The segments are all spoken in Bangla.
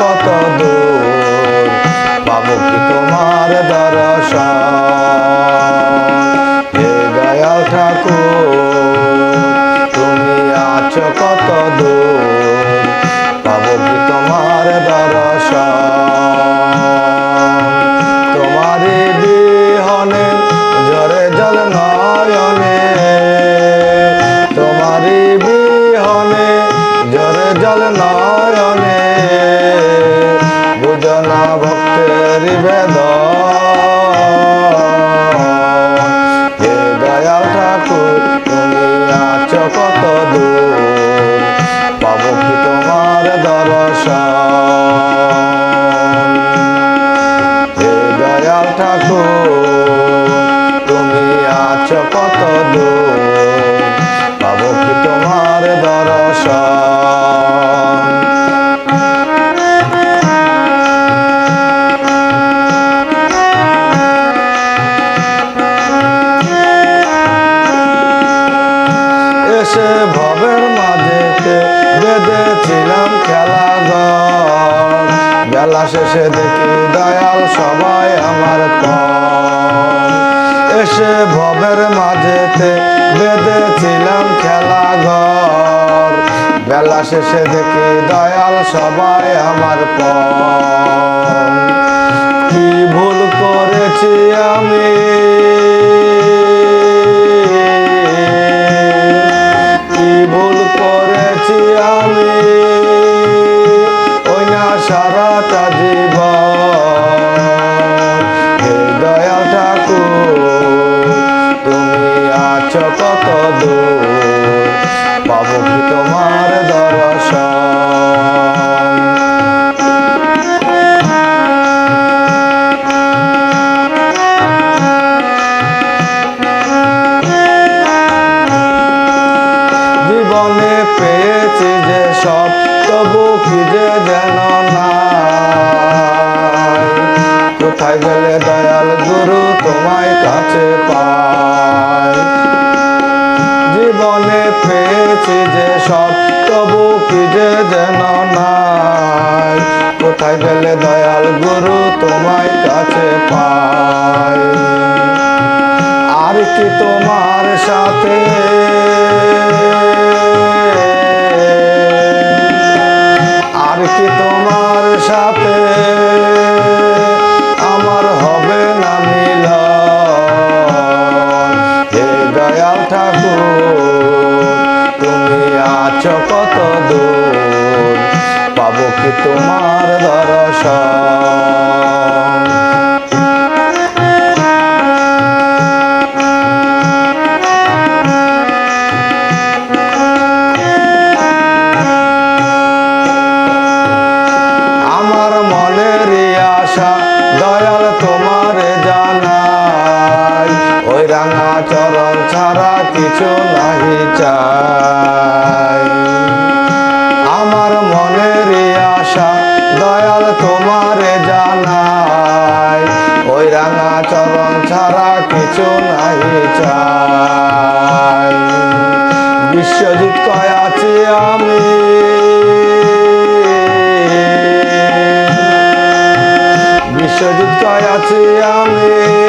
пока. তোমার শেষে দেখি দয়াল সবাই আমার এসে ভবের মাঝেতে বেঁধেছিলাম খেলা ঘর। বেলা শেষে দেখি দয়াল সবাই আমার কম কত পাবো কি তোমার দর্শন জীবনে পেয়েছি যে সব, তবু কি যেন নাই? কোথায় গেলে দয়াল গুরু তোমায় কাছে জীবনে পেয়েছি যে সব, তবু কি যে যেন নাই? কোথায় গেলে দয়াল গুরু তোমায় কাছে পাই আর কি তোমার সাথে। আর কি তোমার আছো কত দূর? পাবো কি তোমার দর্শন আমার দয়াল চরণ ছাড়া কিছু নাহি চরণ ছাড়া কিছু নাই চাই। বিশ্বজিৎ কয় আছি আমি। বিশ্বজিৎ কয় আছি আমি।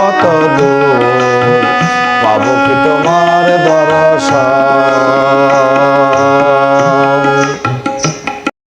কত